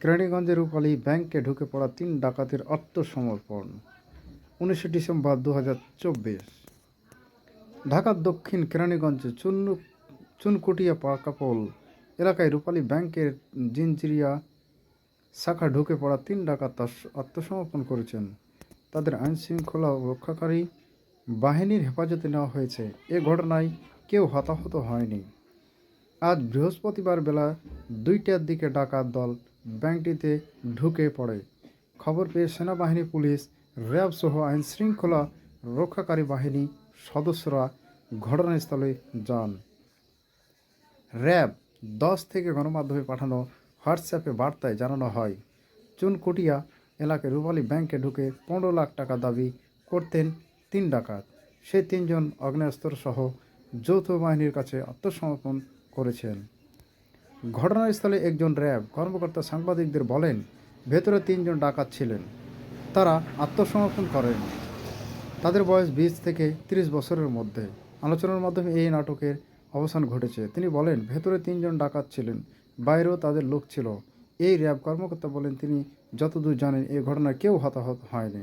কেরানীগঞ্জের রূপালী ব্যাংকে ঢুকে পড়া তিন ডাকাতের আত্মসমর্পণ, উনিশে ডিসেম্বর দু হাজার চব্বিশ। ঢাকার দক্ষিণ কেরানীগঞ্জে চুন্নু চুনকুটিয়া পাকাপোল এলাকায় রূপালী ব্যাংকের জিনজিরিয়া শাখা ঢুকে পড়া তিন ডাকাত আত্মসমর্পণ করেছেন। তাদের আইন শৃঙ্খলা রক্ষাকারী বাহিনীর হেফাজতে নেওয়া হয়েছে। এ ঘটনায় কেউ হতাহত হয়নি। আজ বৃহস্পতিবার বেলা দুইটার দিকে ডাকাত দল ব্যাংকটিতে ঢুকে পড়ে। খবর পেয়ে সেনাবাহিনী, পুলিশ, র্যাব সহ আইন শৃঙ্খলা রক্ষাকারী বাহিনী সদস্যরা ঘটনাস্থলে যান। র্যাব দশ থেকে গণমাধ্যমে পাঠানো হোয়াটসঅ্যাপে বার্তায় জানানো হয়, চুনকুটিয়া এলাকায় রূপালী ব্যাংকে ঢুকে পনেরো লাখ টাকা দাবি করতেন তিন ডাকাত। সেই তিনজন আগ্নেয়াস্ত্র সহ যৌথ বাহিনীর কাছে আত্মসমর্পণ করেছেন। ঘটনাস্থলে একজন র্যাব কর্মকর্তা সাংবাদিকদের বলেন, ভেতরে তিনজন ডাকাত ছিলেন। তারা আত্মসমর্পণ করেন। তাদের বয়স বিশ থেকে তিরিশ বছরের মধ্যে। আলোচনার মাধ্যমে এই নাটকের অবসান ঘটেছে। তিনি বলেন, ভেতরে তিনজন ডাকাত ছিলেন, বাইরেও তাদের লোক ছিল। এই র্যাব কর্মকর্তা বলেন, তিনি যতদূর জানেন এই ঘটনায় কেউ হতাহত হয়নি।